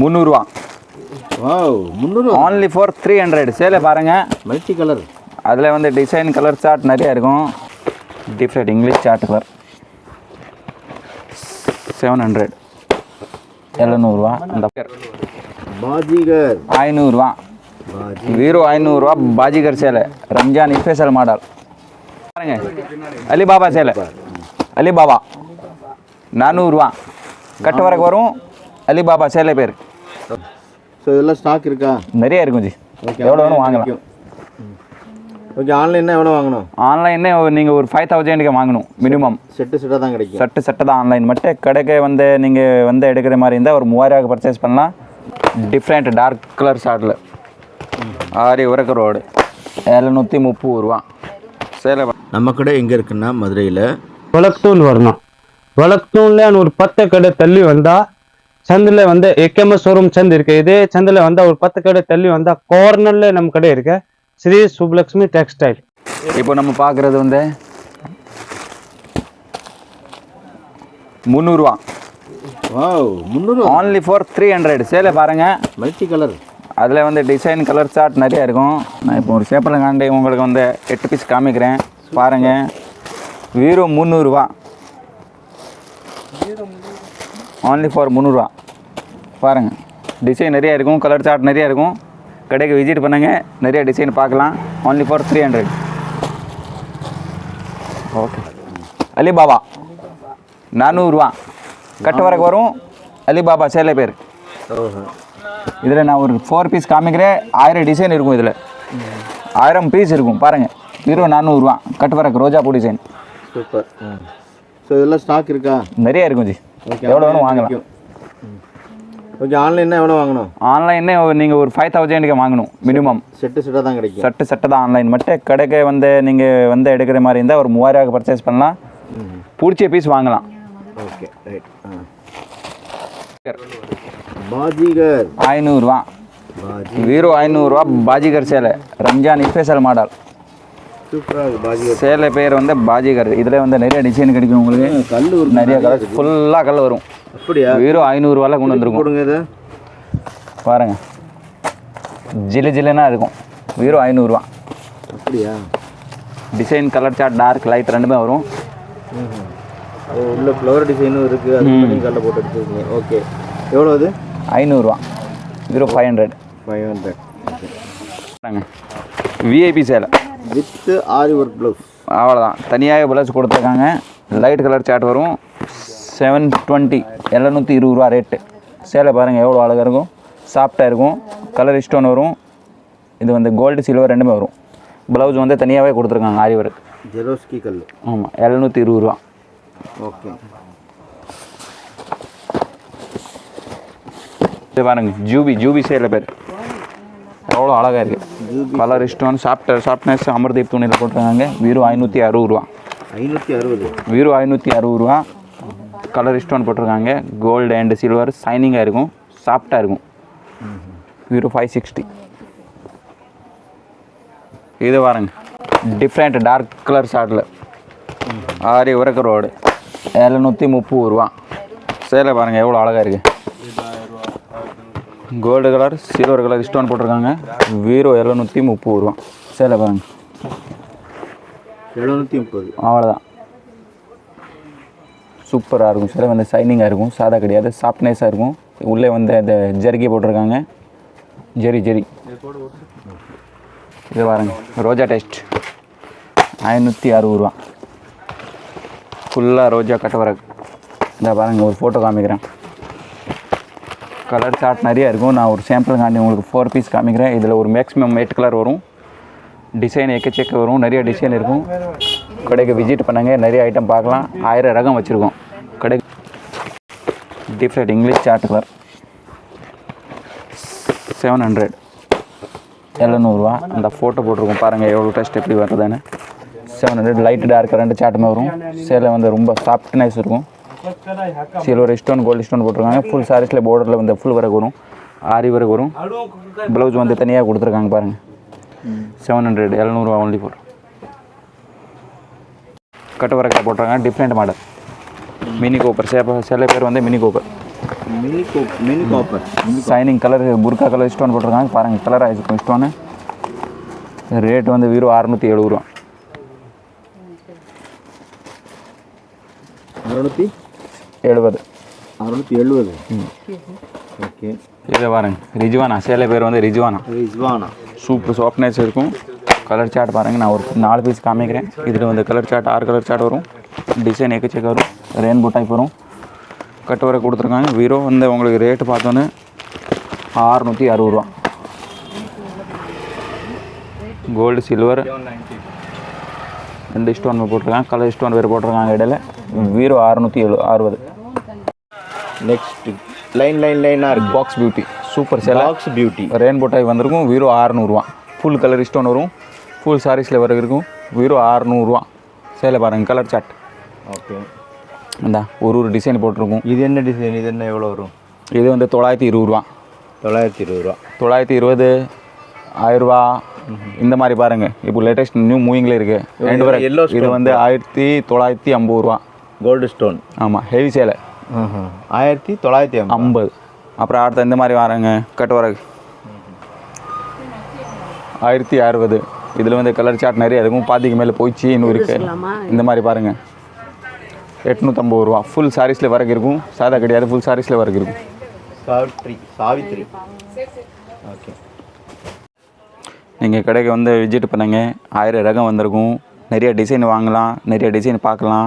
முந்நூறுரூவா only for three hundred சேலை பாருங்கள் மல்டி கலர் அதில் வந்து டிசைன் கலர் சார்ட் நிறைய இருக்கும். Different English chart colour seven hundred எழுநூறுவா. அந்த பாஜிகர். ஐநூறுரூவா பாஜி வீரோ ஐநூறுரூவா பாஜிகர் சேலை. ரம்ஜான் ஸ்பெஷல் மாடல் பாருங்க. அலிபாபா சேலை. அலிபாபா. நானூறுரூவா கட்டு வரக்கு வரும். அலிபாபா சேலை பேர். ஸோ இதெல்லாம் ஸ்டாக் இருக்கா? நிறைய இருக்கும் ஜி. ஓகே எவ்வளோ வேணும் வாங்கலாம். ஓகே ஆன்லைன்னா எவ்வளோ வாங்கணும்? ஆன்லைன்னே நீங்கள் ஒரு ஃபைவ் தௌசண்ட்க்கு வாங்கணும் மினிமம் செட்டு செட்டாக தான் கிடைக்கும். செட்டு செட்டு தான் ஆன்லைன் மட்டும் கடைக்கு வந்து நீங்கள் வந்து எடுக்கிற மாதிரி இருந்தால் ஒரு மூவாயிரம் பர்ச்சேஸ் பண்ணலாம். டிஃப்ரெண்ட் டார்க் கலர் ஷார்ட்டில் ஆறு உரக்க ரோடு எழுநூற்றி முப்பது ரூபா. சேலம் நம்ம கடை எங்கே இருக்குன்னா மதுரையில். வழக்கத்தூன் வரணும். வழக்கத்தூனில் ஒரு பத்து கடை தள்ளி வந்தால் சந்தில் வந்து ஏகேஎம்எஸ் ஷோரூம் சந்த் இருக்கு. இதே சந்தில் வந்தா ஒரு பத்து கடை தள்ளி வந்தா கார்னர்ல நம்ம கடை இருக்கு. ஸ்ரீ சுப்லக்ஷ்மி டெக்ஸ்டைல் இப்போ நம்ம பார்க்குறது வந்து முந்நூறுரூவா வாவ் முந்நூறு only ஃபார் த்ரீ ஹண்ட்ரட் சேலை பாருங்கள் மல்டி கலர் அதில் வந்து டிசைன் கலர் சார்ட் நிறைய இருக்கும். நான் இப்போ ஒரு சேப்பலை காண்டி உங்களுக்கு வந்து எட்டு பீஸ் காமிக்கிறேன். பாருங்கள் வீரோ முந்நூறுரூவா only ஃபார் முந்நூறுரூவா பாருங்கள் டிசைன் நிறைய இருக்கும். கலர் சார்ட் நிறைய இருக்கும். கடைக்கு விசிட் பண்ணுங்க. நிறைய டிசைன் பார்க்கலாம். Only for three hundred okay Alibaba நானூறுரூவா கட்டு வரக்கு வரும். அலிபாபா சேலை பேர். இதில் நான் ஒரு ஃபோர் பீஸ் காமிக்கிறேன். ஆயிரம் டிசைன் இருக்கும் இதில். ஆயிரம் பீஸ் இருக்கும். பாருங்கள் ஹீரோ நானூறுரூவா கட்டு வரக்கு ரோஜா பூ டிசைன் சூப்பர் ஸோ இதெல்லாம் ஸ்டாக் இருக்கா? நிறைய இருக்கும் ஜி. எவ்வளோ வேணும் வாங்கலாம். ஓகே ஆன்லைன்னா எவ்வளோ வாங்கணும்? ஆன்லைனே நீங்கள் ஒரு ஃபைவ் தௌசண்ட்க்கு வாங்கணும் மினிமம் செட்டு செட்டாக தான் கிடைக்கும். சட்டு சட்டை தான் ஆன்லைன் மட்டும் கடைக்கு வந்து நீங்கள் வந்து எடுக்கிற மாதிரி இருந்தால் ஒரு மூவாயிரம் பர்ச்சேஸ் பண்ணலாம். பிடிச்ச பீஸ் வாங்கலாம். Okay right Baazigar. ஐநூறுரூவா பாஜி வீரோ ஐநூறுரூவா பாஜிகர் சேலை. ரம்ஜான் ஸ்பெஷல் மாடல் சேலை பேர் வந்து பாஜிகர் இதில் வந்து நிறைய டிசைன் கிடைக்கும் உங்களுக்கு. கல் நிறைய கலர் ஃபுல்லாக கல் வரும். அப்படியா? வெறும் ஐநூறுரூவால கொண்டு வந்துருக்கும். போடுங்க இதை? பாருங்க. ஜிலு ஜிலுன்னா இருக்கும். வெறும் ஐநூறுரூவா அப்படியா? Design colour chart dark light ரெண்டுமே வரும். உள்ள ஃப்ளவர் டிசைனும் இருக்குது அது கல்ல போட்டு எடுத்துருக்கீங்க ஓகே. எவ்வளோ அது? ஐநூறுரூவா zero five hundred five hundred VIP சேலை. With aari work blouse. அவ்வளோதான் தனியாக ப்ளவுஸ் கொடுத்துருக்காங்க. லைட் கலர் சார்ட் வரும். செவன் டுவெண்ட்டி எழுநூற்றி இருபது ரூபா ரேட்டு சேலை பாருங்கள் எவ்வளோ அழகாக இருக்கும். சாஃப்டாக இருக்கும். கலர் ஸ்டோன் வரும். இது வந்து கோல்டு சில்வர் ரெண்டுமே வரும். ப்ளவுஸ் வந்து தனியாகவே கொடுத்துருக்காங்க ஆரி ஒர்க் ஜெரோஸ்கி கல். ஆமாம் எழுநூற்றி இருபது ரூபா. ஓகே. இது பாருங்க ஜூபி ஜூபி சேலை பேர். எவ்வளோ அழகாக இருக்குது colour stone soft softness Amardeep துணியில் போட்டிருக்காங்க. வெறும் ஐநூற்றி அறுபது ரூபா. ஐநூற்றி அறுபது. வெறும் ஐநூற்றி அறுபது ரூபா. கலர் ஸ்டோன் போட்டிருக்காங்க. கோல்டு அண்ட் சில்வர் சைனிங்காக இருக்கும். சாஃப்டாக இருக்கும். வெறும் ஃபைவ் சிக்ஸ்டி இது பாருங்க. டிஃப்ரெண்ட் டார்க் கலர் ஷார்ட்டில் ஆரி உரக்க ரோடு எழுநூற்றி முப்பது ரூபா. சேலை பாருங்கள் எவ்வளோ அழகாக இருக்குது gold colour silver colour stone போட்டிருக்காங்க. வீரோ எழுநூற்றி முப்பது ரூபா. சேலை பாருங்கள் எழுநூற்றி முப்பது. அவ்வளோதான் சூப்பராக இருக்கும். சில வந்து சைனிங்காக இருக்கும். சாதா கிடையாது. சாஃப்ட்னஸாக இருக்கும். உள்ளே வந்து அந்த ஜெர்கி போட்டிருக்காங்க. ஜெரி ஜெரி இது பாருங்க. ரோஜா டேஸ்ட். ஐநூற்றி அறுபது ரூபா. ஃபுல்லாக ரோஜா கட்ட வரக்கு இந்த பாருங்க. ஒரு ஃபோட்டோ காமிக்கிறேன். கலர் சார்ட் நிறைய இருக்கும். நான் ஒரு சாம்பிள் காண்டி உங்களுக்கு ஃபோர் பீஸ் காமிக்கிறேன். இதில் ஒரு மேக்ஸிமம் எயிட் கலர் வரும். டிசைன் எக்கச்சக்க வரும். நிறைய டிசைன் இருக்கும். கடைக்கு விசிட் பண்ணுங்க. நிறைய ஐட்டம் பார்க்கலாம். ஆயிரம் ரகம் வச்சுருக்கோம். கடைக்கு different English chart colour seven hundred எழுநூறுவா. அந்த ஃபோட்டோ போட்டிருக்கோம். பாருங்கள் எவ்வளோ டெஸ்ட் எப்படி வருதுன்னு செவன் ஹண்ட்ரட் லைட் டார்க் ரெண்டு சாட்டுமே வரும். சேலை வந்து ரொம்ப சாஃப்ட்னஸ் இருக்கும். சில்வர் ஸ்டோன் கோல்டு ஸ்டோன் போட்டிருக்காங்க. ஃபுல் சாரீஸில் பார்டரில் வந்து ஃபுல் வரைக்கும் வரும். ஆரி வரைக்கும் வரும். ப்ளவுஸ் வந்து தனியாக கொடுத்துருக்காங்க பாருங்கள் செவன் ஹண்ட்ரட் எழுநூறுவா ஒன்லி ஃபோர் கட்டு வரக்கில் போட்டிருக்காங்க. டிஃப்ரெண்ட் மாடல் மினி கோப்பர் சில பேர் வந்து மினி கோப்பர் மினி கோப் மினி காப்பர் சைனிங் கலர் புர்கா கலர் ஸ்டோன் போட்டிருக்காங்க. பாருங்கள் கலர் ஆகிருக்கும் ஸ்டோனு ரேட் வந்து வெறும் அறுநூற்றி எழுபது ரூபா. அறுநூத்தி? எழுபது. அறுநூத்தி எழுபது. ஓகே. இதை பாருங்க. ரிஜ்வானா. சேலை பேர் வந்து ரிஜ்வானா. ரிஸ்வானா சூப்பர் சாஃப்ட்னஸ் இருக்கும். கலர் சார்ட் பாருங்க. நான் ஒரு நாலு பீஸ் காமிக்கிறேன். இதில் வந்து கலர் சார்ட் ஆறு கலர் சார்ட் வரும். டிசைன் எக்கச்சக்க வரும். ரெயின்போ டைப் வரும். கட்டு வரை கொடுத்துருக்காங்க. வீரோ வந்து உங்களுக்கு ரேட்டு பார்த்தோன்னே ஆறுநூற்றி அறுபது ரூபா. கோல்டு சில்வர் ரெண்டு ஸ்டோன் போட்டிருக்காங்க. கலர் ஸ்டோன் வேறு போட்டிருக்காங்க இடையில. வீரோ அறுநூற்றி எழு அறுபது. நெக்ஸ்ட் லைன் லைன் லைனாக இருக்கு. பாக்ஸ் பியூட்டி சூப்பர் சேலை பாக்ஸ் பியூட்டி ரெயின்போ டைப் வந்திருக்கும் வீரோ அறுநூறுவா ஃபுல் கலர் ஸ்டோன் வரும். ஃபுல் சாரீஸில் வர இருக்கும் வீரோ அறுநூறுவா சேலை பாருங்கள் கலர் சார்ட் ஓகே இந்த ஒரு ஒரு டிசைன் போட்டிருக்கும். இது என்ன டிசைன் இது என்ன எவ்வளோ வரும்? இது வந்து தொள்ளாயிரத்தி இருபது ரூபா தொள்ளாயிரத்தி இருபது ரூபா தொள்ளாயிரத்தி இருபது ஆயிரரூபா இந்த மாதிரி பாருங்கள் இப்போ லேட்டஸ்ட் நியூ மூவிங்கில் இருக்குது ரெண்டு பேரும் இது வந்து ஆயிரத்தி தொள்ளாயிரத்தி ஐம்பது ரூபா. கோல்டு ஸ்டோன் ஆமாம் ஹெவி சேலை ஆயிரத்தி தொள்ளாயிரத்தி ஐம்பது. அப்புறம் அடுத்த இந்த மாதிரி வரங்க. கட்டு வரகு ஆயிரத்தி அறுபது. இதில் வந்து கலர் சார்ட் நிறைய. இருக்கும் பாதிக்கு மேலே போயிடுச்சு இன்னும் இருக்கு. இந்த மாதிரி பாருங்கள் எட்நூற்றம்பது ரூபா. ஃபுல் சாரீஸில் வரக்கு இருக்கும். சாதா கிடையாது ஃபுல் சாரீஸில் வரக்கு இருக்கும். சாவித்ரி சாவித்ரி. ஓகே. நீங்கள் கடைக்கு வந்து விசிட் பண்ணுங்க. ஆயிரம் ரகம் வந்திருக்கும். நிறைய டிசைன் வாங்கலாம். நிறைய டிசைன் பார்க்கலாம்.